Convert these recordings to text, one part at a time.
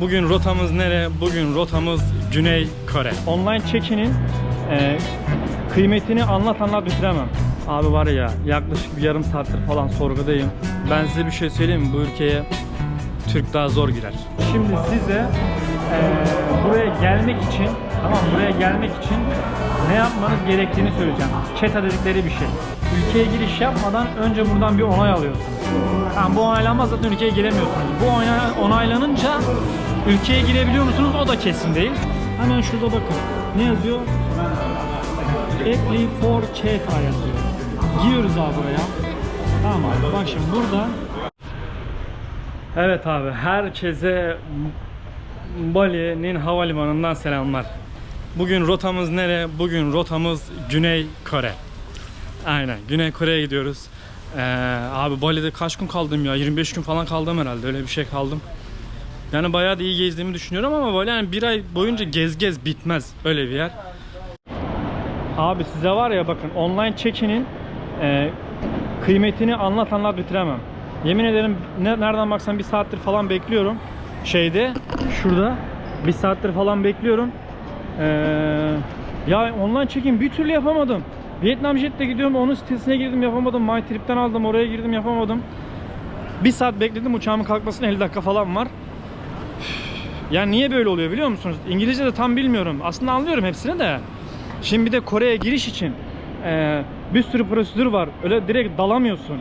Bugün rotamız nere? Bugün rotamız Güney Kore. Online check-in'in e, kıymetini anlat anlat bitiremem. Abi var ya yaklaşık bir yarım saattir falan sorgudayım. Ben size bir şey söyleyeyim mi? Bu ülkeye Türk daha zor girer. Şimdi size e, buraya gelmek için, tamam buraya gelmek için ne yapmanız gerektiğini söyleyeceğim. Çeta dedikleri bir şey. Ülkeye giriş yapmadan önce buradan bir onay alıyorsunuz. Tamam bu onaylanmaz zaten ülkeye giremiyorsunuz. Bu onay- onaylanınca ülkeye girebiliyor musunuz o da kesin değil. Hemen şurada bakın. Ne yazıyor? Apply for Çeta yazıyor. Giriyoruz abi buraya. Tamam abi bak şimdi burada Evet abi herkese Bali'nin havalimanından selamlar. Bugün rotamız nere? Bugün rotamız Güney Kore. Aynen Güney Kore'ye gidiyoruz. Ee, abi Bali'de kaç gün kaldım ya? 25 gün falan kaldım herhalde öyle bir şey kaldım. Yani bayağı da iyi gezdiğimi düşünüyorum ama Bali yani bir ay boyunca gez gez bitmez öyle bir yer. Abi size var ya bakın online check-in'in e, kıymetini anlat anlat bitiremem. Yemin ederim ne, nereden baksan bir saattir falan bekliyorum. Şeyde şurada bir saattir falan bekliyorum. Ee, ya online check-in bir türlü yapamadım. Vietnam Jet'te gidiyorum onun sitesine girdim yapamadım. MyTrip'ten aldım oraya girdim yapamadım. Bir saat bekledim uçağımın kalkmasına 50 dakika falan var. Yani niye böyle oluyor biliyor musunuz? İngilizce de tam bilmiyorum. Aslında anlıyorum hepsini de. Şimdi bir de Kore'ye giriş için eee, bir sürü prosedür var. Öyle direkt dalamıyorsun.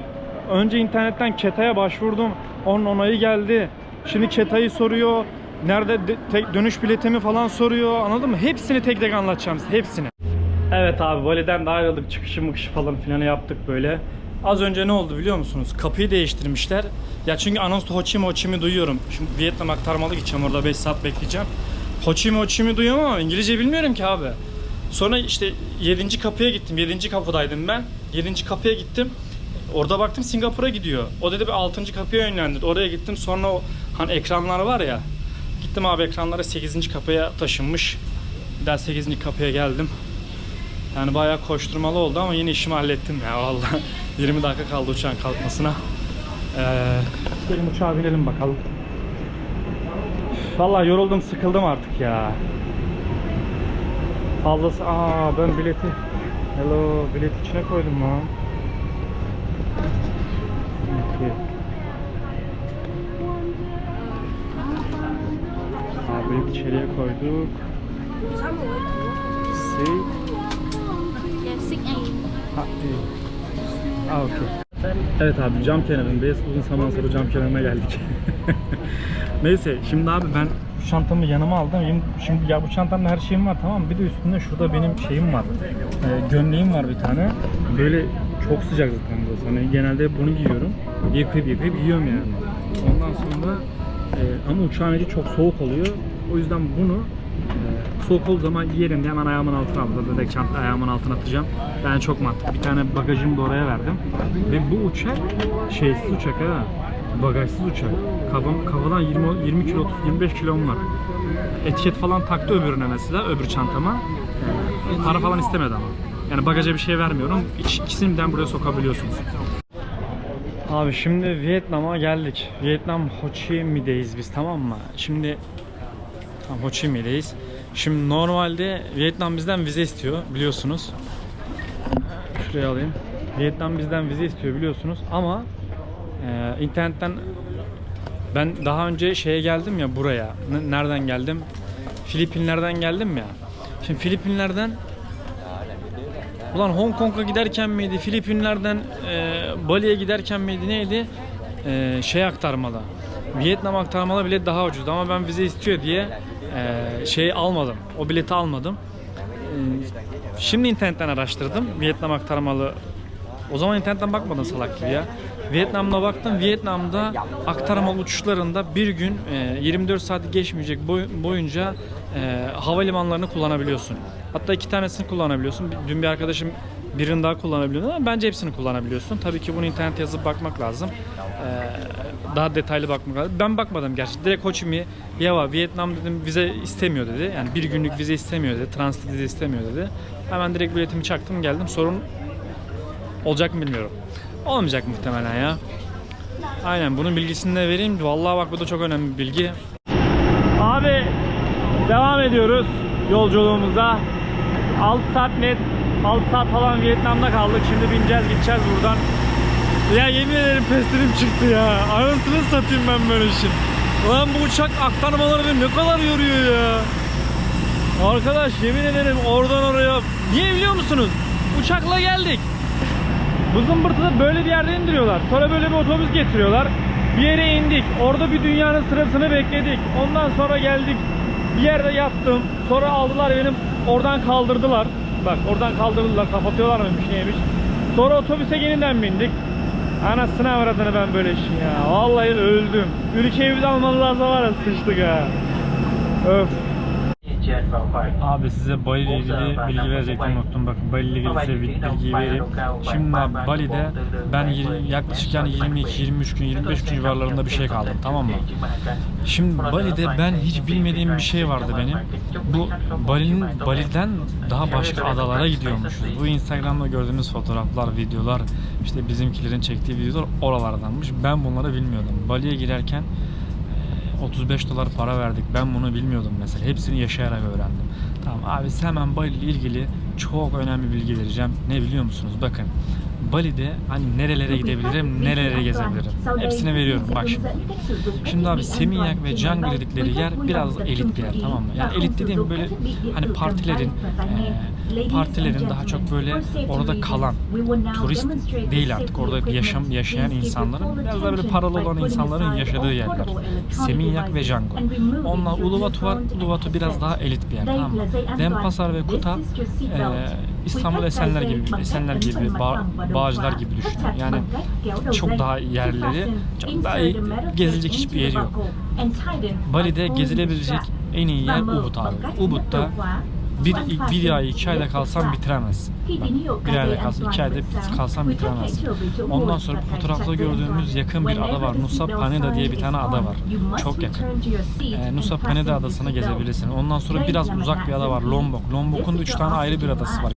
Önce internetten Keta'ya başvurdum. Onun onayı geldi. Şimdi Keta'yı soruyor. Nerede de- tek dönüş biletimi falan soruyor. Anladın mı? Hepsini tek tek anlatacağım size. Hepsini. Evet abi Bali'den de ayrıldık. Çıkışı mıkışı falan filan yaptık böyle. Az önce ne oldu biliyor musunuz? Kapıyı değiştirmişler. Ya çünkü anonsta Ho Chi Minh Ho Chi Minh duyuyorum. Şimdi Vietnam aktarmalı gideceğim orada 5 saat bekleyeceğim. Ho Chi Minh Ho Chi Minh duyuyorum ama İngilizce bilmiyorum ki abi. Sonra işte 7. kapıya gittim. 7. kapıdaydım ben. 7. kapıya gittim. Orada baktım Singapur'a gidiyor. O dedi bir 6. kapıya yönlendir. Oraya gittim. Sonra o hani ekranlar var ya. Gittim abi ekranlara 8. kapıya taşınmış. Bir daha 8. kapıya geldim. Yani bayağı koşturmalı oldu ama yine işimi hallettim ya vallahi. 20 dakika kaldı uçağın kalkmasına. Ee, gelin uçağa binelim bakalım. Vallahi yoruldum, sıkıldım artık ya. Fazlası aa ben bileti Hello bilet içine koydum lan. Okey. Aa bilet içeriye koyduk. Sick aid. Ha, iyi. Aa, okey. Evet abi cam kenarındayız. Uzun zaman sonra cam kenarına geldik. Neyse şimdi abi ben şu çantamı yanıma aldım. Şimdi, ya bu çantamda her şeyim var tamam? Bir de üstünde şurada benim şeyim var. Ee, gömleğim var bir tane. Böyle çok sıcak zaten burası. Hani genelde bunu giyiyorum. Yıkayıp yıkayıp giyiyorum yani. Ondan sonra e, ama uçağın içi çok soğuk oluyor. O yüzden bunu e, soğuk olduğu zaman giyerim diye hemen ayağımın altına aldım. Direkt çanta ayağımın altına atacağım. Yani çok mantıklı. Bir tane bagajımı da oraya verdim. Ve bu uçak şeysiz uçak ha. Bagajsız uçak. Kafam, kafadan 20, 20 kilo, 30, 25 kilom var. Etiket falan taktı öbürüne mesela, öbür çantama. Para falan istemedi ama. Yani bagaja bir şey vermiyorum. Birden buraya sokabiliyorsunuz. Abi şimdi Vietnam'a geldik. Vietnam Ho Chi Minh'deyiz biz tamam mı? Şimdi Tamam Ho Chi Minh'deyiz. Şimdi normalde Vietnam bizden vize istiyor biliyorsunuz. Şuraya alayım. Vietnam bizden vize istiyor biliyorsunuz ama e, internetten ben daha önce şeye geldim ya buraya. Nereden geldim? Filipinlerden geldim ya. Şimdi Filipinlerden Ulan Hong Kong'a giderken miydi? Filipinlerden e, Bali'ye giderken miydi? Neydi? E, şey aktarmalı. Vietnam aktarmalı bilet daha ucuzdu ama ben vize istiyor diye e, şey almadım. O bileti almadım. E, şimdi internetten araştırdım. Vietnam aktarmalı. O zaman internetten bakmadım salak gibi ya. Vietnam'da baktım. Vietnam'da aktarmalı uçuşlarında bir gün e, 24 saati geçmeyecek boy- boyunca e, havalimanlarını kullanabiliyorsun. Hatta iki tanesini kullanabiliyorsun. Dün bir arkadaşım birini daha kullanabiliyordu ama bence hepsini kullanabiliyorsun. Tabii ki bunu internete yazıp bakmak lazım. E, daha detaylı bakmak lazım. Ben bakmadım gerçi. Direkt Ho Chi Minh, Yava, Vietnam dedim vize istemiyor dedi. Yani bir günlük vize istemiyor dedi. Transit vize istemiyor dedi. Hemen direkt biletimi çaktım geldim. Sorun olacak mı bilmiyorum. Olmayacak muhtemelen ya. Aynen bunun bilgisini de vereyim. Vallahi bak bu da çok önemli bir bilgi. Devam ediyoruz yolculuğumuza. 6 saat net 6 saat falan Vietnam'da kaldık. Şimdi bineceğiz gideceğiz buradan. Ya yemin ederim pestilim çıktı ya. Anasını satayım ben böyle işin. Lan bu uçak aktarmaları beni ne kadar yoruyor ya. Arkadaş yemin ederim oradan oraya. Niye biliyor musunuz? Uçakla geldik. Bu zımbırtıda böyle bir yerde indiriyorlar. Sonra böyle bir otobüs getiriyorlar. Bir yere indik. Orada bir dünyanın sırasını bekledik. Ondan sonra geldik. Bir yerde yattım. Sonra aldılar benim oradan kaldırdılar. Bak oradan kaldırdılar. Kapatıyorlar mıymış neymiş. Sonra otobüse yeniden bindik. Anasını avradını ben böyle işin ya. Vallahi öldüm. Ülkeyi bir de almanız lazım var ya sıçtık ha. Öf. Abi size ile ilgili bilgi verecektim. Bakın Bali ile ilgili size bir bilgi vereyim. Şimdi Bali'de ben yaklaşık yani 22-23 gün 25 gün civarlarında bir şey kaldım tamam mı? Şimdi Bali'de ben hiç bilmediğim bir şey vardı benim. Bu Bali'nin Bali'den daha başka adalara gidiyormuşuz. Bu Instagram'da gördüğümüz fotoğraflar, videolar, işte bizimkilerin çektiği videolar oralardanmış. Ben bunları bilmiyordum. Bali'ye girerken 35 dolar para verdik. Ben bunu bilmiyordum mesela. Hepsini yaşayarak öğrendim. Tamam abi hemen Bali ile ilgili çok önemli bilgi vereceğim. Ne biliyor musunuz? Bakın Bali'de hani nerelere gidebilirim, nerelere gezebilirim. Hepsine veriyorum. Bak şimdi. Şimdi abi Seminyak ve Canggu dedikleri yer biraz elit bir yer tamam mı? Yani elit dediğim böyle hani partilerin e, partilerin daha çok böyle orada kalan turist değil artık orada yaşam yaşayan insanların biraz da böyle paralı olan insanların yaşadığı yerler. Seminyak ve Canggu. Onlar Uluwatu var. Uluwatu biraz daha elit bir yer tamam mı? Denpasar ve Kuta e, İstanbul Esenler gibi Esenler gibi Bağ, Bağcılar gibi düşünün. Yani çok daha yerleri çok daha iyi gezilecek hiçbir yeri yok. Bali'de gezilebilecek en iyi yer Ubud abi. Ubud'da bir, bir ay iki ayda kalsam bitiremezsin. Bak, bir ayda kalsam iki ayda kalsam bitiremezsin. Ondan sonra fotoğrafta gördüğümüz yakın bir ada var. Nusa Penida diye bir tane ada var. Çok yakın. Ee, Nusa Penida adasını gezebilirsin. Ondan sonra biraz uzak bir ada var. Lombok. Lombok'un da üç tane ayrı bir adası var.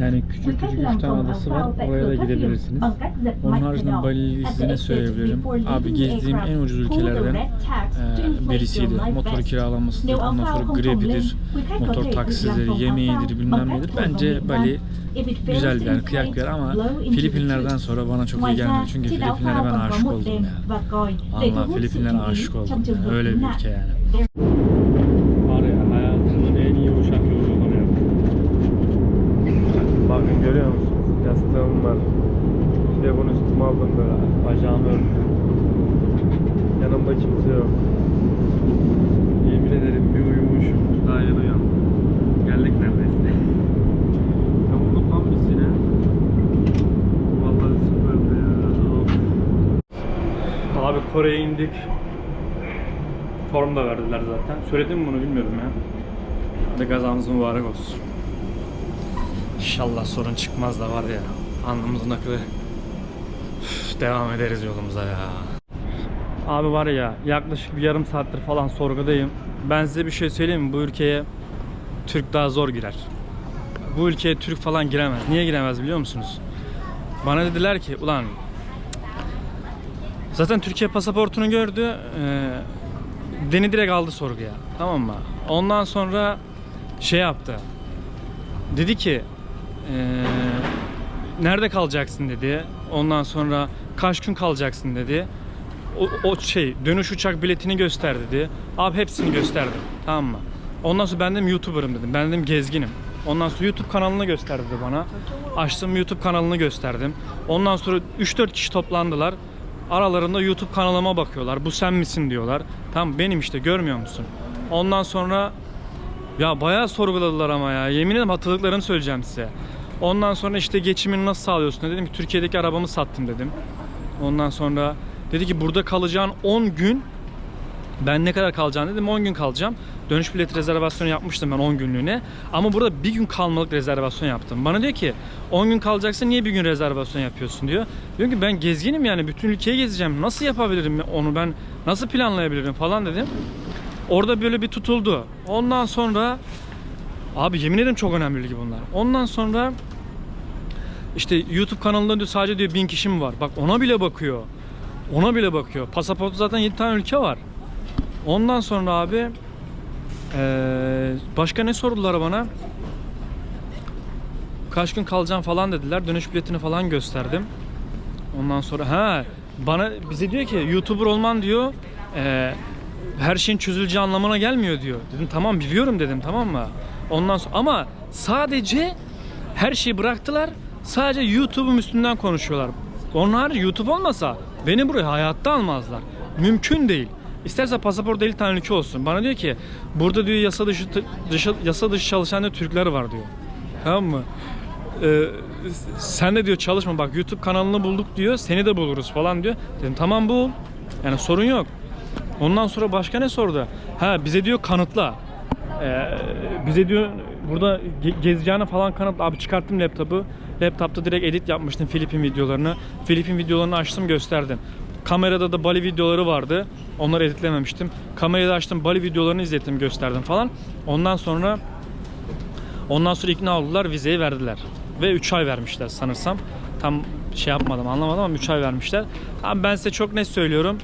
Yani küçük küçük üç tane adası var. Oraya da gidebilirsiniz. Onun haricinde Bali'yi size ne söyleyebilirim? Abi gezdiğim en ucuz ülkelerden e, birisiydi. Motor kiralamasıdır, ondan sonra Grab'idir, motor taksileri, yemeğidir, bilmem nedir. Bence Bali güzel bir yer, kıyak bir yer ama Filipinler'den sonra bana çok iyi gelmedi. Çünkü Filipinlere ben aşık oldum ya. Allah Filipinlere aşık oldum. ya. Öyle bir ülke yani. Var ya hayatımın en iyi uçak yolculuğunu yaptım. Bakın görüyor musunuz? Yastığım var. Bir de bunu üstüme aldım böyle. Bacağımı örttüm. Yanımda kimse yok. Yemin ederim bir uyumuşum. Daha yeni uyandım. Geldik neredeyse. ya burada tam bizine. Vallahi süperdi ya. Abi Kore'ye indik. Form da verdiler zaten. Söyledim mi bunu bilmiyorum ya. Hadi gazamız mübarek olsun. İnşallah sorun çıkmaz da var ya. Alnımızın akıllı. Devam ederiz yolumuza ya. Abi var ya yaklaşık bir yarım saattir falan sorgudayım. Ben size bir şey söyleyeyim mi? Bu ülkeye Türk daha zor girer. Bu ülkeye Türk falan giremez. Niye giremez biliyor musunuz? Bana dediler ki ulan Zaten Türkiye pasaportunu gördü. E, beni direkt aldı sorguya. Tamam mı? Ondan sonra şey yaptı. Dedi ki e, nerede kalacaksın dedi. Ondan sonra kaç gün kalacaksın dedi. O, o şey dönüş uçak biletini göster dedi. Abi hepsini gösterdim. Tamam mı? Ondan sonra ben dedim YouTuber'ım dedim. Ben dedim gezginim. Ondan sonra YouTube kanalını gösterdi bana. Açtım YouTube kanalını gösterdim. Ondan sonra 3-4 kişi toplandılar. Aralarında YouTube kanalıma bakıyorlar. Bu sen misin diyorlar. Tamam benim işte görmüyor musun? Ondan sonra ya bayağı sorguladılar ama ya. Yemin ederim hatırladıklarını söyleyeceğim size. Ondan sonra işte geçimini nasıl sağlıyorsun dedim ki Türkiye'deki arabamı sattım dedim. Ondan sonra dedi ki burada kalacağın 10 gün ben ne kadar kalacağını dedim 10 gün kalacağım. Dönüş bilet rezervasyonu yapmıştım ben 10 günlüğüne. Ama burada bir gün kalmalık rezervasyon yaptım. Bana diyor ki 10 gün kalacaksın niye bir gün rezervasyon yapıyorsun diyor. Diyorum ki ben gezginim yani bütün ülkeyi gezeceğim. Nasıl yapabilirim onu ben nasıl planlayabilirim falan dedim. Orada böyle bir tutuldu. Ondan sonra abi yemin ederim çok önemli bilgi bunlar. Ondan sonra işte YouTube kanalında diyor sadece diyor bin kişi mi var? Bak ona bile bakıyor. Ona bile bakıyor. Pasaportu zaten 7 tane ülke var. Ondan sonra abi Ee, başka ne sordular bana? Kaç gün kalacağım falan dediler. Dönüş biletini falan gösterdim. Ondan sonra ha bana bize diyor ki YouTuber olman diyor e, her şeyin çözüleceği anlamına gelmiyor diyor. Dedim tamam biliyorum dedim tamam mı? Ondan sonra ama sadece her şeyi bıraktılar. Sadece YouTube'un üstünden konuşuyorlar. Onlar YouTube olmasa beni buraya hayatta almazlar. Mümkün değil. İsterse pasaport 50 tane ülke olsun. Bana diyor ki burada diyor yasa dışı, dışı yasa dışı çalışan diyor, Türkler var diyor. Tamam mı? Ee, sen de diyor çalışma bak YouTube kanalını bulduk diyor. Seni de buluruz falan diyor. Dedim tamam bul. Yani sorun yok. Ondan sonra başka ne sordu? Ha bize diyor kanıtla. Ee, bize diyor burada ge- gezeceğini falan kanıtla. Abi çıkarttım laptopu. Laptopta direkt edit yapmıştım Filipin videolarını. Filipin videolarını açtım gösterdim. Kamerada da Bali videoları vardı. Onları editlememiştim. Kamerayı da açtım Bali videolarını izlettim gösterdim falan. Ondan sonra Ondan sonra ikna oldular, vizeyi verdiler. Ve 3 ay vermişler sanırsam. Tam şey yapmadım, anlamadım ama 3 ay vermişler. Abi ben size çok net söylüyorum.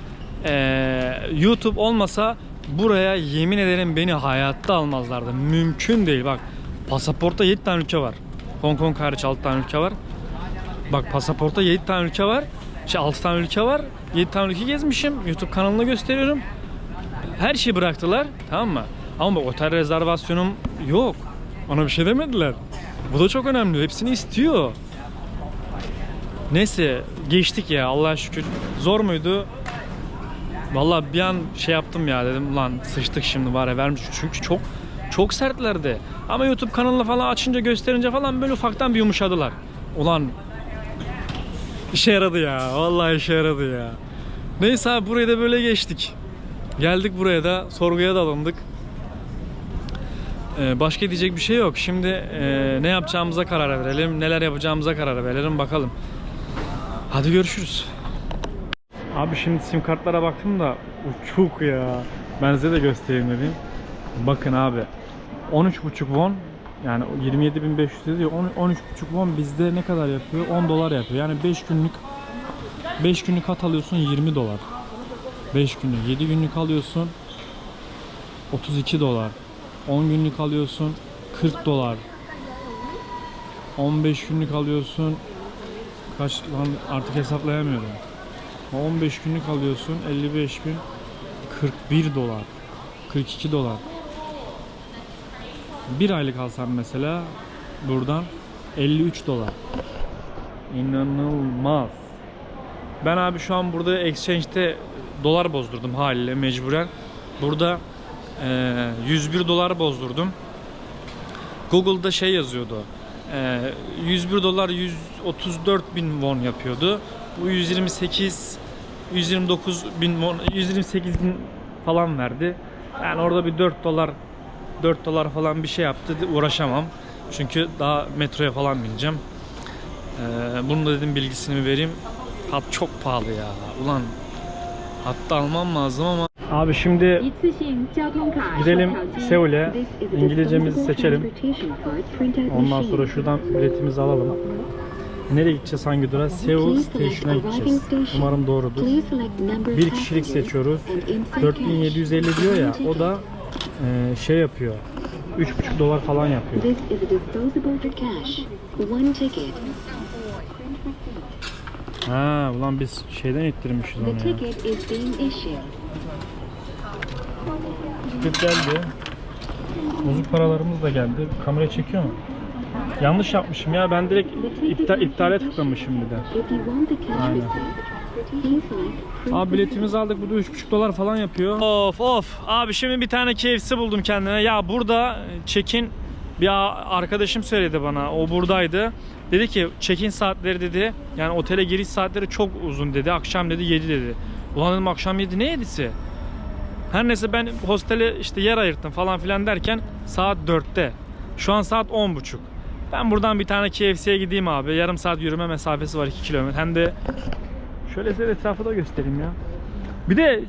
Ee, YouTube olmasa buraya yemin ederim beni hayatta almazlardı. Mümkün değil bak. Pasaportta 7 tane ülke var. Hong Kong hariç 6 tane ülke var. Bak pasaportta 7 tane ülke var. Şey 6 tane ülke var. 7 tane ülke gezmişim. YouTube kanalında gösteriyorum. Her şeyi bıraktılar. Tamam mı? Ama bak otel rezervasyonum yok. Ona bir şey demediler. Bu da çok önemli. Hepsini istiyor. Neyse geçtik ya Allah'a şükür. Zor muydu? Vallahi bir an şey yaptım ya dedim lan sıçtık şimdi var ya vermiş çünkü çok çok sertlerdi. Ama YouTube kanalını falan açınca gösterince falan böyle ufaktan bir yumuşadılar. Ulan işe yaradı ya. Vallahi işe yaradı ya. Neyse abi burayı da böyle geçtik. Geldik buraya da sorguya da alındık. Ee, başka diyecek bir şey yok. Şimdi e, ne yapacağımıza karar verelim. Neler yapacağımıza karar verelim bakalım. Hadi görüşürüz. Abi şimdi sim kartlara baktım da uçuk ya. Ben size de göstereyim dedim. Bakın abi. 13.5 won yani 27.500 diyor. 13.5 won bizde ne kadar yapıyor? 10 dolar yapıyor. Yani 5 günlük 5 günlük hat alıyorsun 20 dolar. 5 günlük. 7 günlük alıyorsun 32 dolar. 10 günlük alıyorsun 40 dolar. 15 günlük alıyorsun kaç lan artık hesaplayamıyorum. 15 günlük alıyorsun 55 bin 41 dolar 42 dolar. Bir aylık alsam mesela buradan 53 dolar. İnanılmaz. Ben abi şu an burada exchange'de dolar bozdurdum haliyle mecburen. Burada eee, 101 dolar bozdurdum. Google'da şey yazıyordu eee, 101 dolar 134 bin won yapıyordu. Bu 128 129 bin 128 bin falan verdi. Yani orada bir 4 dolar 4 dolar falan bir şey yaptı. Uğraşamam. Çünkü daha metroya falan bineceğim. Ee, bunu da dedim bilgisini vereyim. Hat çok pahalı ya. Ulan hatta almam lazım ama Abi şimdi gidelim Seul'e. İngilizcemizi seçelim. Ondan sonra şuradan biletimizi alalım. Nereye gideceğiz hangi durağa? Seul Station'a gideceğiz. Umarım doğrudur. Bir kişilik seçiyoruz. and insert 4750 cash. diyor ya o da e, şey yapıyor. 3,5 dolar falan yapıyor. Ha ulan biz şeyden ettirmişiz onu ya. Ticket geldi. Bozuk paralarımız da geldi. Kamera çekiyor mu? Yanlış yapmışım ya. Ben direkt iptal, iptale tıklamışım bir de. Aynen. Abi biletimizi aldık. Bu da 3,5 dolar falan yapıyor. Of of. Abi şimdi bir tane KFC buldum kendime. Ya burada check-in bir arkadaşım söyledi bana. O buradaydı. Dedi ki check-in saatleri dedi. Yani otele giriş saatleri çok uzun dedi. Akşam dedi 7 dedi. Ulan dedim akşam 7 ne 7'si? Her neyse ben hostele işte yer ayırttım falan filan derken saat 4'te. Şu an saat 10.30. Ben buradan bir tane KFC'ye gideyim abi. Yarım saat yürüme mesafesi var 2 kilometre. Hem de şöyle size etrafı da göstereyim ya. Bir de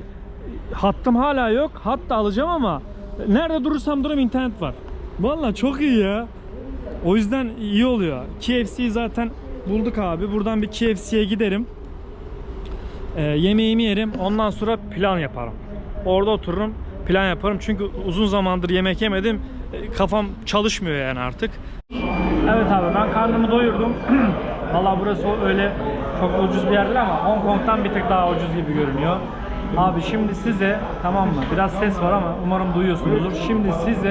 hattım hala yok. Hat da alacağım ama nerede durursam durum internet var. Vallahi çok iyi ya. O yüzden iyi oluyor. KFC'yi zaten bulduk abi. Buradan bir KFC'ye giderim. Ee, yemeğimi yerim. Ondan sonra plan yaparım. Orada otururum. plan yaparım. Çünkü uzun zamandır yemek yemedim. E, Kafam çalışmıyor yani artık. Evet abi ben karnımı doyurdum. Valla burası öyle çok ucuz bir yer ama Hong Kong'dan bir tık daha ucuz gibi görünüyor. Abi şimdi size tamam mı? Biraz ses var ama umarım duyuyorsunuzdur. Şimdi size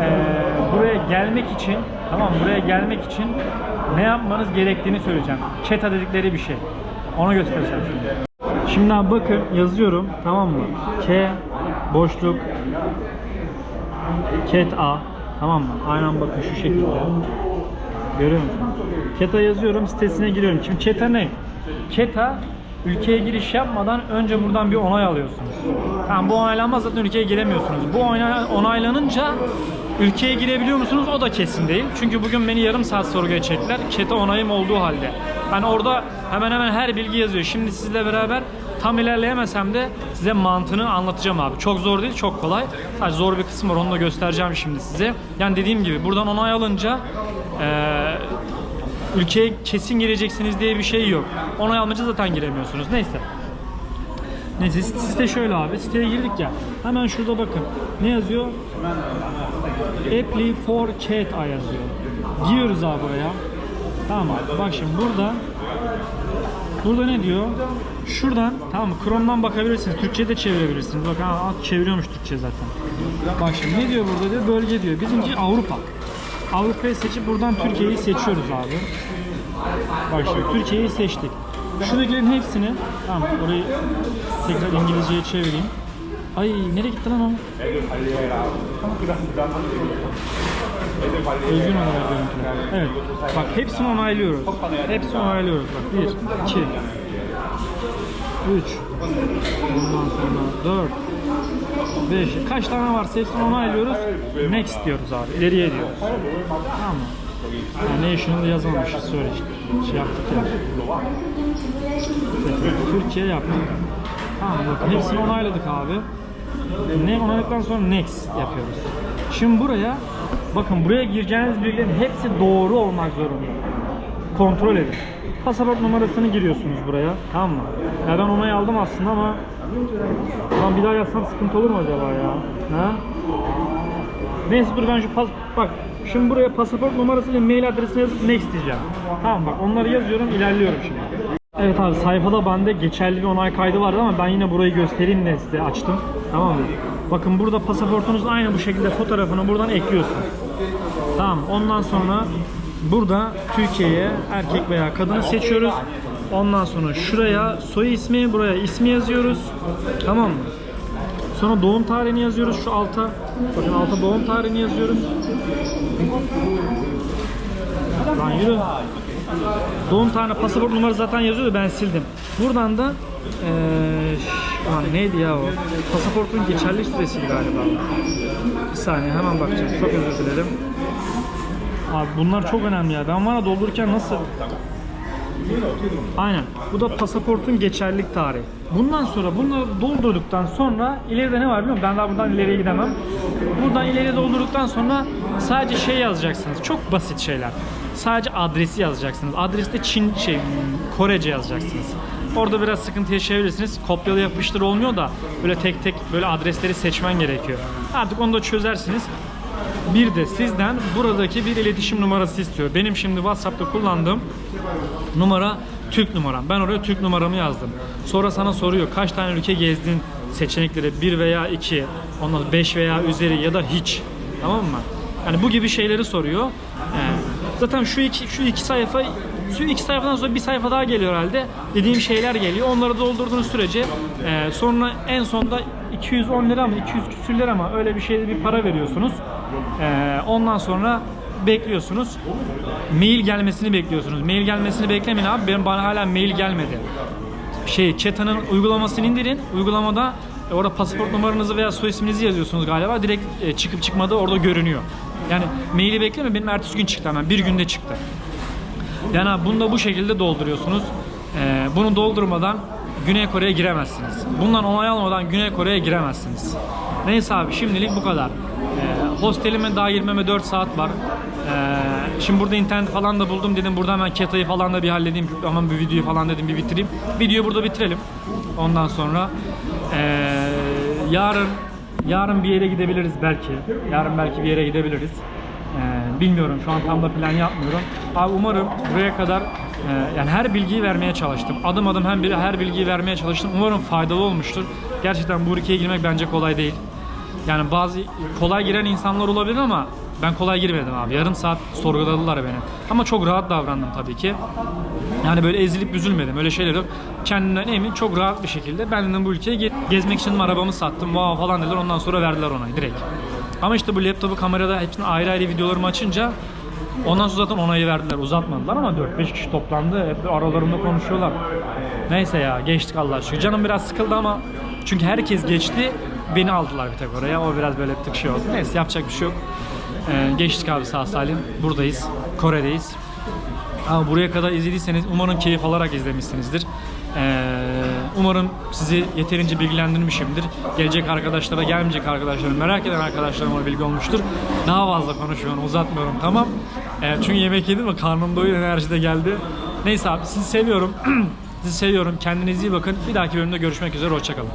eee, buraya gelmek için tamam buraya gelmek için ne yapmanız gerektiğini söyleyeceğim. Keta dedikleri bir şey. Onu göstereceğim şimdi. Şimdi abi bakın yazıyorum tamam mı? K boşluk Ket A tamam mı? Aynen bakın şu şekilde. Görüyor musunuz? Keta yazıyorum sitesine giriyorum. Şimdi Keta ne? Keta ülkeye giriş yapmadan önce buradan bir onay alıyorsunuz. Tamam bu onaylanmaz zaten ülkeye giremiyorsunuz. Bu onay- onaylanınca ülkeye girebiliyor musunuz? O da kesin değil. Çünkü bugün beni yarım saat sorguya çektiler. Keta onayım olduğu halde. Ben orada hemen hemen her bilgi yazıyor. Şimdi sizle beraber tam ilerleyemesem de size mantığını anlatacağım abi. Çok zor değil, çok kolay. Sadece zor bir kısım var. Onu da göstereceğim şimdi size. Yani dediğim gibi buradan onay alınca eee ülkeye kesin gireceksiniz diye bir şey yok. Onay almayınca zaten giremiyorsunuz. Neyse. Neyse site şöyle abi. Siteye girdik ya. Hemen şurada bakın. Ne yazıyor? Apply for Cat yazıyor. Giriyoruz abi buraya. Tamam? Bak şimdi burada Burada ne diyor? Şuradan tamam? Chrome'dan bakabilirsiniz. Türkçe de çevirebilirsiniz. Bak ha, çeviriyormuş Türkçe zaten. Bak şimdi ne diyor burada diyor? Bölge diyor. Bizimki Avrupa. Avrupa'yı seçip buradan Türkiye'yi seçiyoruz abi. Bak şimdi Türkiye'yi seçtik. Şuradakilerin hepsini tamam orayı tekrar İngilizceye çevireyim. Ay nereye gitti lan o? Özgün olarak görüntüler. Evet. Bak hepsini onaylıyoruz. Hepsini onaylıyoruz. Bak 1, 2, 3, ondan sonra 4, 5. Kaç tane varsa hepsini onaylıyoruz. Next diyoruz abi. İleriye diyoruz. Tamam mı? Yani National'ı yazamamışız. Söyle işte. Şey yaptık ya. Türkiye yaptık. Tamam bakın hepsini onayladık abi. Ne onayladıktan sonra next yapıyoruz. Şimdi buraya bakın buraya gireceğiniz bilgilerin hepsi doğru olmak zorunda. Kontrol edin. Pasaport numarasını giriyorsunuz buraya. Tamam mı? Ya ben onay aldım aslında ama Lan bir daha yazsam sıkıntı olur mu acaba ya? Ha? Neyse dur ben şu pas bak şimdi buraya pasaport numarası ve mail adresini yazıp next diyeceğim. Tamam bak onları yazıyorum ilerliyorum şimdi. Evet abi sayfada bende geçerli bir onay kaydı vardı ama ben yine burayı göstereyim de size açtım. Tamam mı? Bakın burada pasaportunuz aynı bu şekilde fotoğrafını buradan ekliyorsunuz. Tamam ondan sonra burada Türkiye'ye erkek veya kadını seçiyoruz. Ondan sonra şuraya soy ismi, buraya ismi yazıyoruz. Tamam mı? Sonra doğum tarihini yazıyoruz şu alta. Bakın alta doğum tarihini yazıyoruz. Lan yürü. Doğum tarihi pasaport numarası zaten yazıyordu ben sildim. Buradan da eee ş- lan neydi ya o? Pasaportun geçerli süresiydi galiba. Bir saniye hemen bakacağım. Çok özür dilerim. Abi bunlar çok önemli ya. Ben bana doldururken nasıl Aynen. Bu da pasaportun geçerlilik tarihi. Bundan sonra bunları doldurduktan sonra ileride ne var biliyor musun? Ben daha buradan ileriye gidemem. Buradan ileriye doldurduktan sonra sadece şey yazacaksınız. Çok basit şeyler. Sadece adresi yazacaksınız. Adreste Çin şey Korece yazacaksınız. Orada biraz sıkıntı yaşayabilirsiniz. Kopyala yapıştır olmuyor da böyle tek tek böyle adresleri seçmen gerekiyor. Artık onu da çözersiniz. Bir de sizden buradaki bir iletişim numarası istiyor. Benim şimdi WhatsApp'ta kullandığım numara Türk numaram. Ben oraya Türk numaramı yazdım. Sonra sana soruyor kaç tane ülke gezdin seçenekleri 1 veya 2, ondan 5 veya üzeri ya da hiç. Tamam mı? Yani bu gibi şeyleri soruyor. Ee, zaten şu iki şu iki sayfa şu iki sayfadan sonra bir sayfa daha geliyor herhalde. Dediğim şeyler geliyor. Onları doldurduğunuz sürece e, sonra en sonda 210 lira mı 200 küsür lira mı öyle bir şeyde bir para veriyorsunuz. Ee, ondan sonra bekliyorsunuz. Mail gelmesini bekliyorsunuz. Mail gelmesini beklemeyin abi. Benim bana hala mail gelmedi. Şey, Cheta'nın uygulamasını indirin. Uygulamada e, orada pasaport numaranızı veya soy isminizi yazıyorsunuz galiba. Direkt e, çıkıp çıkmadığı orada görünüyor. Yani maili bekleme. Benim ertesi gün çıktı hemen. Bir günde çıktı. Yani bunu da bu şekilde dolduruyorsunuz. Ee, bunu doldurmadan Güney Kore'ye giremezsiniz. Bundan onay almadan Güney Kore'ye giremezsiniz. Neyse abi şimdilik bu kadar. Ee, hostelime daha girmeme 4 saat var. Ee, şimdi burada internet falan da buldum dedim burada hemen Keta'yı falan da bir halledeyim. Aman bir videoyu falan dedim bir bitireyim. Videoyu burada bitirelim. Ondan sonra ee, yarın Yarın bir yere gidebiliriz belki. Yarın belki bir yere gidebiliriz. Bilmiyorum şu an tam da plan yapmıyorum. Abi umarım buraya kadar e, yani her bilgiyi vermeye çalıştım. Adım adım hem bir her bilgiyi vermeye çalıştım. Umarım faydalı olmuştur. Gerçekten bu ülkeye girmek bence kolay değil. Yani bazı kolay giren insanlar olabilir ama ben kolay girmedim abi. Yarım saat sorguladılar beni. Ama çok rahat davrandım tabii ki. Yani böyle ezilip üzülmedim. Öyle şeyler yok. Kendimden emin çok rahat bir şekilde ben dedim bu ülkeye ge- gezmek için arabamı sattım. Wow falan dediler. Ondan sonra verdiler onayı direkt. Ama işte bu laptopu kamerada hepsini ayrı ayrı videolarımı açınca ondan sonra zaten onayı verdiler. Uzatmadılar ama 4-5 kişi toplandı. Hep aralarında konuşuyorlar. Neyse ya geçtik Allah şükür. Canım biraz sıkıldı ama çünkü herkes geçti. Beni aldılar bir tek oraya. O biraz böyle bir tık şey oldu. Neyse yapacak bir şey yok. Ee, geçtik abi sağ salim. Buradayız. Kore'deyiz. Ama buraya kadar izlediyseniz umarım keyif alarak izlemişsinizdir. Umarım sizi yeterince bilgilendirmişimdir. Gelecek arkadaşlara, gelmeyecek arkadaşlara, merak eden arkadaşlarıma bilgi olmuştur. Daha fazla konuşuyorum, uzatmıyorum tamam. Ee, çünkü yemek yedim ve karnım doydu, enerji de geldi. Neyse abi sizi seviyorum. sizi seviyorum. Kendinize iyi bakın. Bir dahaki bölümde görüşmek üzere. Hoşçakalın.